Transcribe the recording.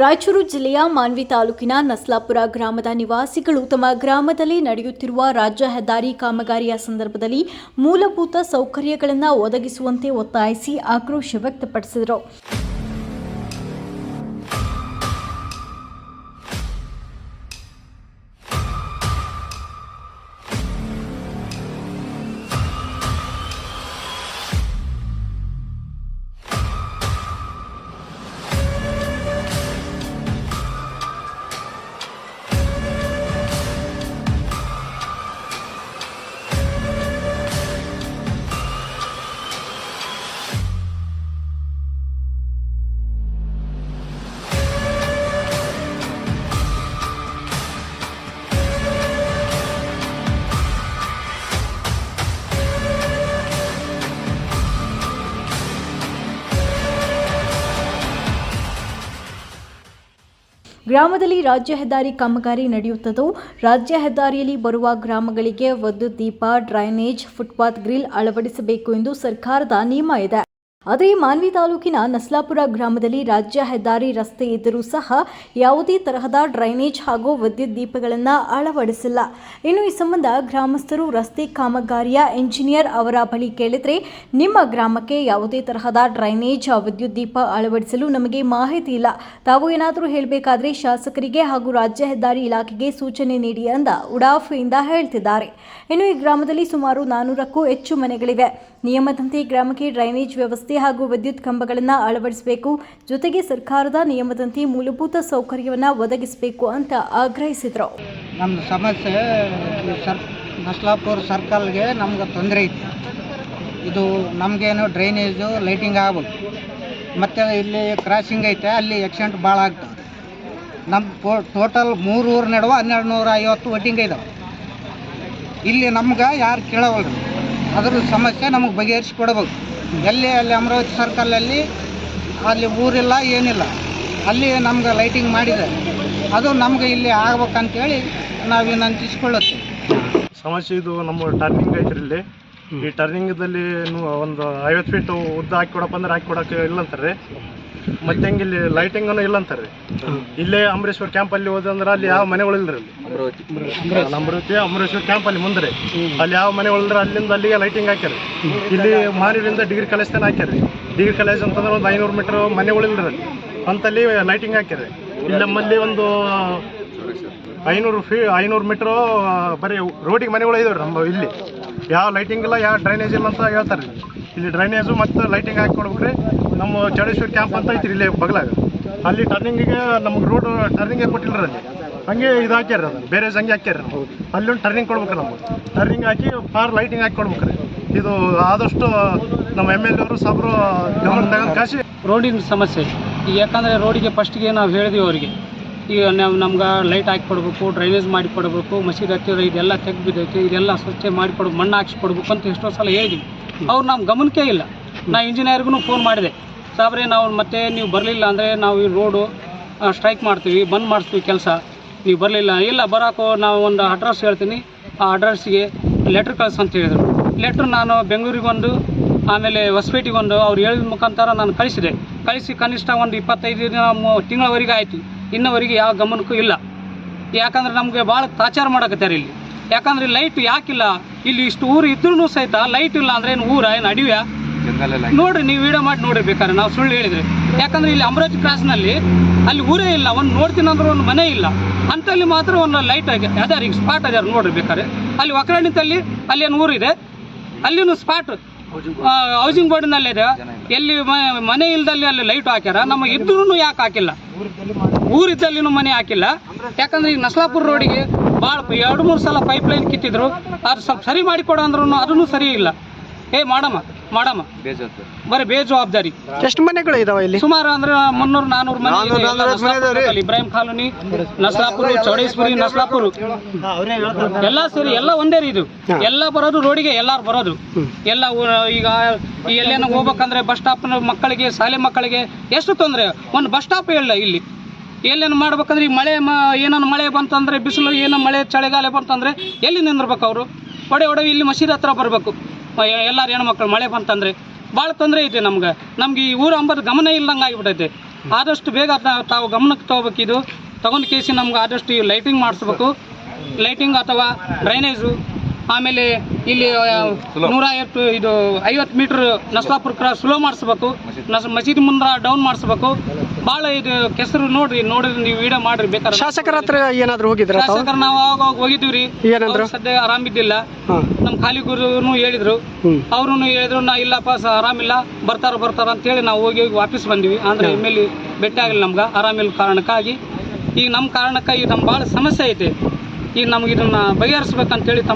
ರಾಯಚೂರು ಜಿಲ್ಲೆಯ ಮಾನ್ವಿ ತಾಲೂಕಿನ ನಸ್ಲಾಪುರ ಗ್ರಾಮದ ನಿವಾಸಿಗಳು ತಮ್ಮ ಗ್ರಾಮದಲ್ಲಿ ನಡೆಯುತ್ತಿರುವ ರಾಜ್ಯ ಹೆದ್ದಾರಿ ಕಾಮಗಾರಿಯ ಸಂದರ್ಭದಲ್ಲಿ ಮೂಲಭೂತ ಸೌಕರ್ಯಗಳನ್ನು ಒದಗಿಸುವಂತೆ ಒತ್ತಾಯಿಸಿ ಆಕ್ರೋಶ ವ್ಯಕ್ತಪಡಿಸಿದರು. ಗ್ರಾಮದಲ್ಲಿ ರಾಜ್ಯ ಹೆದ್ದಾರಿ ಕಾಮಗಾರಿ ನಡೆಯುತ್ತದೋ ರಾಜ್ಯ ಹೆದ್ದಾರಿಯಲ್ಲಿ ಬರುವ ಗ್ರಾಮಗಳಿಗೆ ಒಂದು ದೀಪ, ಡ್ರೈನೇಜ್, ಫುಟ್ಪಾತ್, ಗ್ರಿಲ್ ಅಳವಡಿಸಬೇಕು ಎಂದು ಸರ್ಕಾರದ ನಿಯಮ ಇದೆ. ಆದರೆ ಮಾನ್ವಿ ತಾಲೂಕಿನ ನಸ್ಲಾಪುರ ಗ್ರಾಮದಲ್ಲಿ ರಾಜ್ಯ ಹೆದ್ದಾರಿ ರಸ್ತೆ ಇದ್ದರೂ ಸಹ ಯಾವುದೇ ತರಹದ ಡ್ರೈನೇಜ್ ಹಾಗೂ ವಿದ್ಯುತ್ ದೀಪಗಳನ್ನು ಅಳವಡಿಸಿಲ್ಲ. ಇನ್ನು ಈ ಸಂಬಂಧ ಗ್ರಾಮಸ್ಥರು ರಸ್ತೆ ಕಾಮಗಾರಿಯ ಎಂಜಿನಿಯರ್ ಅವರ ಬಳಿ ಕೇಳಿದರೆ ನಿಮ್ಮ ಗ್ರಾಮಕ್ಕೆ ಯಾವುದೇ ತರಹದ ಡ್ರೈನೇಜ್, ವಿದ್ಯುತ್ ದೀಪ ಅಳವಡಿಸಲು ನಮಗೆ ಮಾಹಿತಿ ಇಲ್ಲ. ತಾವು ಏನಾದರೂ ಹೇಳಬೇಕಾದ್ರೆ ಶಾಸಕರಿಗೆ ಹಾಗೂ ರಾಜ್ಯ ಹೆದ್ದಾರಿ ಇಲಾಖೆಗೆ ಸೂಚನೆ ನೀಡಿ ಅಂದ ಉಡಾಫೆಯಿಂದ ಹೇಳ್ತಿದ್ದಾರೆ. ಇನ್ನು ಈ ಗ್ರಾಮದಲ್ಲಿ ಸುಮಾರು ನಾನ್ನೂರಕ್ಕೂ ಹೆಚ್ಚು ಮನೆಗಳಿವೆ. ನಿಯಮದಂತೆ ಗ್ರಾಮಕ್ಕೆ ಡ್ರೈನೇಜ್ ವ್ಯವಸ್ಥೆ ಹಾಗೂ ವಿದ್ಯುತ್ ಕಂಬಗಳನ್ನು ಅಳವಡಿಸಬೇಕು. ಜೊತೆಗೆ ಸರ್ಕಾರದ ನಿಯಮದಂತೆ ಮೂಲಭೂತ ಸೌಕರ್ಯವನ್ನು ಒದಗಿಸಬೇಕು ಅಂತ ಆಗ್ರಹಿಸಿದರು. ನಮ್ಮ ಸಮಸ್ಯೆ, ಸರ್, ನಸ್ಲಾಪುರ ಸರ್ಕಲ್ಗೆ ನಮ್ಗೆ ತೊಂದರೆ ಐತಿ. ಇದು ನಮಗೇನು ಡ್ರೈನೇಜು, ಲೈಟಿಂಗ್ ಆಗ್ಬೇಕು. ಮತ್ತು ಇಲ್ಲಿ ಕ್ರಾಸಿಂಗ್ ಐತೆ, ಅಲ್ಲಿ ಆಕ್ಸಿಡೆಂಟ್ ಭಾಳ ಆಗ್ತದೆ. ನಮ್ಮ ಟೋಟಲ್ ಮೂರು ಊರು ನಡುವೆ ಹನ್ನೆರಡು ನೂರ ಐವತ್ತು ಇದಾವೆ. ಇಲ್ಲಿ ನಮ್ಗೆ ಯಾರು ಕೇಳವಲ್ರಿ ಅದ್ರ ಸಮಸ್ಯೆ ನಮಗೆ ಬಗೆಹರಿಸಿ ಕೊಡಬೇಕು ಎಲ್ಲಿ ಅಲ್ಲಿ ಅಮರಾವತಿ ಸರ್ಕಲಲ್ಲಿ ಅಲ್ಲಿ ಊರಿಲ್ಲ, ಏನಿಲ್ಲ. ಅಲ್ಲಿ ನಮ್ಗೆ ಲೈಟಿಂಗ್ ಮಾಡಿದೆ. ಅದು ನಮ್ಗೆ ಇಲ್ಲಿ ಆಗ್ಬೇಕಂತೇಳಿ ನಾವು ವಿನಂತಿಸ್ಕೊಳ್ಳುತ್ತೆ ಸಮಸ್ಯೆ ಇದು ನಮ್ಮ ಟರ್ನಿಂಗ್ ಐತ್ರಿ ಇಲ್ಲಿ. ಈ ಟರ್ನಿಂಗ್ದಲ್ಲಿ ಒಂದು ಐವತ್ತು ಫೀಟ್ ಉದ್ದ ಹಾಕಿ ಕೊಡಪ್ಪ ಅಂದ್ರೆ ಹಾಕಿ ಕೊಡಕ್ಕೆ ಇಲ್ಲ ಅಂತಾರೆ. ಮತ್ತೆ ಹೆಂಗೆ ಇಲ್ಲಿ ಲೈಟಿಂಗನ್ನು ಇಲ್ಲ ಅಂತಾರೆ. ಇಲ್ಲೇ ಅಮರೇಶ್ವರ್ ಕ್ಯಾಂಪ್ ಅಲ್ಲಿ ಹೋದಂದ್ರೆ ಅಲ್ಲಿ ಯಾವ ಮನೆಗಳು ಅಲ್ಲಿ? ಅಮೃತಿ. ಅಮರೇಶ್ವರ್ ಕ್ಯಾಂಪ್ ಅಲ್ಲಿ ಮುಂದೆ ಅಲ್ಲಿ ಯಾವ ಮನೆಗಳಿಲ್ರಿ ಅಲ್ಲಿಂದ ಅಲ್ಲಿಗೆ ಲೈಟಿಂಗ್ ಹಾಕ್ಯಾರ ಇಲ್ಲಿ ಮಾರಿನಿಂದ ಡಿಗ್ರಿ ಕಾಲೇಜ್ ತನಕ ಹಾಕ್ಯಾರ ಡಿಗ್ರಿ ಕಾಲೇಜ್ ಅಂತಂದ್ರೆ ಒಂದು ಐನೂರು ಮೀಟರ್ ಮನೆಗಳಿಲ್ರಿ ಅಲ್ಲಿ. ಅಂತಲ್ಲಿ ಲೈಟಿಂಗ್ ಹಾಕ್ಯಾರ ಇಲ್ಲಿ ನಮ್ಮಲ್ಲಿ ಒಂದು ಐನೂರು ಫೀ ಐನೂರು ಮೀಟ್ರು ಬರೀ ರೋಡಿಗೆ ಮನೆಗಳು ಇದಾವೆ ನಮ್ಮ ಇಲ್ಲಿ. ಯಾವ ಲೈಟಿಂಗ್ ಇಲ್ಲ ಯಾವ ಡ್ರೈನೇಜ್ ಇಲ್ಲ ಅಂತ ಹೇಳ್ತಾರೆ ಇಲ್ಲಿ ಡ್ರೈನೇಜು ಮತ್ತು ಲೈಟಿಂಗ್ ಹಾಕಿ ಕೊಡ್ಬೇಕ್ರಿ ನಮ್ಮ ಚೌಡೇಶ್ವರಿ ಕ್ಯಾಂಪ್ ಅಂತ ಐತ್ರಿ ಇಲ್ಲಿ ಬಗಲಾಗ. ಅಲ್ಲಿ ಟರ್ನಿಂಗಿಗೆ ನಮ್ಗೆ ರೋಡ್ ಟರ್ನಿಂಗೇ ಕೊಟ್ಟಿಲ್ಲ ಅಲ್ಲಿ. ಹಂಗೆ ಇದು ಹಾಕ್ಯಾರ ಅದು ಬೇರೆ ಹಂಗೆ ಹಾಕ್ಯಾರ ಅಲ್ಲಿ ಒಂದು ಟರ್ನಿಂಗ್ ಕೊಡ್ಬೇಕು ನಮ್ಗೆ. ಟರ್ನಿಂಗ್ ಹಾಕಿ ಫಾರ್ ಲೈಟಿಂಗ್ ಹಾಕಿ ಕೊಡ್ಬೇಕ್ರಿ. ಇದು ಆದಷ್ಟು ನಮ್ಮ ಎಂ ಎಲ್ ಎವರು ಸಾಬ್ರು ಗಮನ ಕಾಸಿ. ರೋಡಿನ ಸಮಸ್ಯೆ. ಈಗ ಯಾಕಂದರೆ ರೋಡಿಗೆ ಫಸ್ಟಿಗೆ ನಾವು ಹೇಳಿದೀವಿ ಅವರಿಗೆ. ಈಗ ನಾವು ನಮ್ಗೆ ಲೈಟ್ ಹಾಕಿ ಕೊಡಬೇಕು ಡ್ರೈನೇಜ್ ಮಾಡಿ ಕೊಡಬೇಕು, ಮಸೀದಿ ಹತ್ತಿರ ಇದೆಲ್ಲ ತೆಗ್ದು ಬಿದ್ದೈತಿ, ಇದೆಲ್ಲ ಸ್ವಚ್ಛ ಮಾಡಿ ಕೊಡ್ಬೇಕು, ಮಣ್ಣು ಹಾಕ್ಸಿ ಕೊಡ್ಬೇಕು ಅಂತ ಎಷ್ಟೋ ಸಲ ಹೇಳಿದ್ವಿ. ಅವ್ರು ನಮ್ಮ ಗಮನಕ್ಕೆ ಇಲ್ಲ. ನಾ ಇಂಜಿನಿಯರ್ಗೂ ಫೋನ್ ಮಾಡಿದೆ. ಸಾಬ್ರೆ, ನಾವು ಮತ್ತೆ ನೀವು ಬರಲಿಲ್ಲ ಅಂದರೆ ನಾವು ಈ ರೋಡು ಸ್ಟ್ರೈಕ್ ಮಾಡ್ತೀವಿ, ಬಂದ್ ಮಾಡಿಸ್ತೀವಿ ಕೆಲಸ. ನೀವು ಬರಲಿಲ್ಲ. ಇಲ್ಲ ಬರೋಕ್ಕೋ ನಾವು ಒಂದು ಅಡ್ರೆಸ್ ಹೇಳ್ತೀನಿ. ಆ ಅಡ್ರೆಸ್ಸಿಗೆ ಲೆಟ್ರ್ ಕಳ್ಸಿ ಅಂತ ಹೇಳಿದರು. ಲೆಟ್ರ್ ನಾನು ಬೆಂಗಳೂರಿಗೆ ಒಂದು, ಆಮೇಲೆ ಹೊಸಪೇಟೆಗೆ ಒಂದು, ಅವ್ರು ಹೇಳಿದ ಮುಖಾಂತರ ನಾನು ಕಳಿಸಿದೆ. ಕಳಿಸಿ ಕನಿಷ್ಠ ಒಂದು ಇಪ್ಪತ್ತೈದು ದಿನ ತಿಂಗಳವರೆಗೆ ಆಯಿತು. ಇನ್ನವರೆಗೆ ಯಾವ ಗಮನಕ್ಕೂ ಇಲ್ಲ. ಯಾಕಂದ್ರೆ ನಮಗೆ ಭಾಳ ತಾಚಾರ ಮಾಡಕತ್ತಾರೆ ಇಲ್ಲಿ. ಯಾಕಂದ್ರೆ ಲೈಟ್ ಯಾಕಿಲ್ಲ. ಇಲ್ಲಿ ಇಷ್ಟು ಊರು ಇದ್ರೂ ಸಹಿತ ಲೈಟ್ ಇಲ್ಲ ಅಂದ್ರೆ ಏನು ಊರ ಏನು ಅಡಿವ್ಯಾ? ನೋಡ್ರಿ ನೀವು ವಿಡಿಯೋ ಮಾಡಿ ನೋಡ್ರಿ ಬೇಕಾದ್ರೆ ನಾವು ಸುಳ್ಳು ಹೇಳಿದ್ರೆ. ಯಾಕಂದ್ರೆ ಇಲ್ಲಿ ಅಮರಾವತಿ ಕ್ರಾಸ್ನಲ್ಲಿ ಅಲ್ಲಿ ಊರೇ ಇಲ್ಲ ಒಂದು ನೋಡ್ತೀನಿ ಅಂದ್ರೆ ಒಂದು ಮನೆ ಇಲ್ಲ. ಅಂತಲ್ಲಿ ಮಾತ್ರ ಒಂದು ಲೈಟ್ ಅದಾರ ಈಗ ಸ್ಪಾಟ್ ಅದಾರ ನೋಡ್ರಿ ಬೇಕಾದ್ರೆ. ಅಲ್ಲಿ ಒಕರಾಣಿತಲ್ಲಿ ಅಲ್ಲಿ ಏನು ಊರಿದೆ? ಅಲ್ಲಿನೂ ಸ್ಪಾಟ್ ಹೌಸಿಂಗ್ ಬೋರ್ಡಿನಲ್ಲಿದೆ ಎಲ್ಲಿ ಮನೆ ಇಲ್ದಲ್ಲಿ ಅಲ್ಲಿ ಲೈಟ್ ಹಾಕ್ಯಾರ ನಮ್ಮ ಇದ್ರೂ ಯಾಕೆ ಹಾಕಿಲ್ಲ? ಊರಿದ್ದಲ್ಲಿನೂ ಮನೆ ಹಾಕಿಲ್ಲ. ಯಾಕಂದ್ರೆ ಈಗ ನಸ್ಲಾಪುರ ರೋಡಿಗೆ ಭಾಳ ಎರಡು ಮೂರು ಸಲ ಪೈಪ್ ಲೈನ್ ಕಿತ್ತಿದ್ರು. ಅದು ಸ್ವಲ್ಪ ಸರಿ ಮಾಡಿ ಕೊಡು ಅಂದ್ರೂ ಅದನ್ನು ಸರಿ ಇಲ್ಲ. ಏ ಮಾಡಮ್ಮ ಮಾಡಮ್ಮ. ಬರೀ ಬೇಜವಾಬ್ದಾರಿ ಎಷ್ಟು ಮನೆಗಳು ಇದಾವೆ ಇಲ್ಲಿ? ಸುಮಾರು ಅಂದ್ರೆ ಮುನ್ನೂರು ನಾನೂರು ಮನೆ ಇಬ್ರಾಹಿಂ ಕಾಲೋನಿ ನಸ್ಲಾಪುರ ಚೌಡೇಶ್ವರಿ ನಸ್ಲಾಪುರ ಎಲ್ಲ ಸೇರಿ ಎಲ್ಲ ಒಂದೇ ರೀ ಇದು. ಎಲ್ಲ ಬರೋದು ರೋಡಿಗೆ ಎಲ್ಲಾರು ಬರೋದು. ಎಲ್ಲ ಈಗ ಎಲ್ಲೇನ ಹೋಗ್ಬೇಕಂದ್ರೆ ಬಸ್ ಸ್ಟಾಪ್ ಮಕ್ಕಳಿಗೆ ಶಾಲೆ ಮಕ್ಕಳಿಗೆ ಎಷ್ಟು ತೊಂದರೆ? ಒಂದು ಬಸ್ ಸ್ಟಾಪ್ ಇಲ್ಲ ಇಲ್ಲಿ. ಎಲ್ಲೇನು ಮಾಡ್ಬೇಕಂದ್ರೆ ಈ ಮಳೆ ಮ ಏನೇನು ಮಳೆ ಬಂತಂದ್ರೆ ಬಿಸಿಲು ಏನೋ ಮಳೆ ಚಳಿಗಾಲ ಬಂತಂದ್ರೆ ಎಲ್ಲಿ ನಿಂದಿರ್ಬೇಕು ಅವರು? ಒಡೆ ಒಡೆ ಇಲ್ಲಿ ಮಸೀದಿ ಹತ್ರ ಬರಬೇಕು. ಎಲ್ಲಾರು ಹೆಣ್ಮಕ್ಳು ಮಳೆ ಬಂತಂದ್ರೆ. ಭಾಳ ತೊಂದರೆ ಐತೆ ನಮ್ಗೆ. ನಮ್ಗೆ ಈ ಊರು ಅಂಬದು ಗಮನ ಇಲ್ಲದಂಗೆ ಆಗಿಬಿಟ್ಟೈತೆ ಆದಷ್ಟು ಬೇಗ ತಾವು ಗಮನಕ್ಕೆ ತಗೋಬೇಕು ಇದು. ತಗೊಂಡು ಕೇಸಿ ನಮ್ಗೆ ಆದಷ್ಟು ಈ ಲೈಟಿಂಗ್ ಮಾಡಿಸ್ಬೇಕು. ಲೈಟಿಂಗ್ ಅಥವಾ ಡ್ರೈನೇಜು. ಆಮೇಲೆ ಇಲ್ಲಿ ನೂರ ಐವತ್ತು ಇದು ಐವತ್ತು ಮೀಟ್ರ್ ನಸ್ಲಾಪುರ ಕ್ರಾಸ್ ಸ್ಲೋ ಮಾಡಿಸ್ಬೇಕು. ನಸ್ ಮಸೀದಿ ಮುಂದೆ ಡೌನ್ ಮಾಡಿಸ್ಬೇಕು. ಭಾಳ ಇದು ಕೆಸರು ನೋಡ್ರಿ ನೋಡಿದ್ರೆ ನೀವು ವಿಡಿಯೋ ಮಾಡ್ರಿ ಬೇಕಾದ್ರೆ ಶಾಸಕರ ಹತ್ರ ಏನಾದ್ರು ಹೋಗಿದ್ರ ಶಾಸಕರು ನಾವು ಅವಾಗ ಹೋಗಿದ್ದೀವಿ ರೀ ಏನಂದ್ರು? ಸದ್ಯ ಆರಾಮಿದ್ದಿಲ್ಲ ಇದ್ದಿಲ್ಲ. ನಮ್ಮ ಖಾಲಿ ಗುರುನು ಹೇಳಿದ್ರು. ಅವ್ರು ಹೇಳಿದ್ರು ನಾ ಇಲ್ಲಪ್ಪ ಆರಾಮಿಲ್ಲ ಬರ್ತಾರ ಬರ್ತಾರ ಅಂತೇಳಿ ನಾವು ಹೋಗಿ ಹೋಗಿ ವಾಪಸ್ ಬಂದ್ವಿ. ಅಂದ್ರೆ ಎಮ್ಮೆಲ್ಲಿ ಭೇಟಿ ಆಗಿಲ್ಲ ನಮ್ಗೆ ಆರಾಮಿಲ್ಲ ಕಾರಣಕ್ಕಾಗಿ. ಈಗ ನಮ್ಮ ಕಾರಣಕ್ಕಾಗಿ ನಮ್ಮ ಭಾಳ ಸಮಸ್ಯೆ ಐತೆ. ಈಗ ನಮ್ಗೆ ಇದನ್ನ ಬಗೆಹರಿಸ್ಬೇಕಂತೇಳಿ ತಮ್ಮ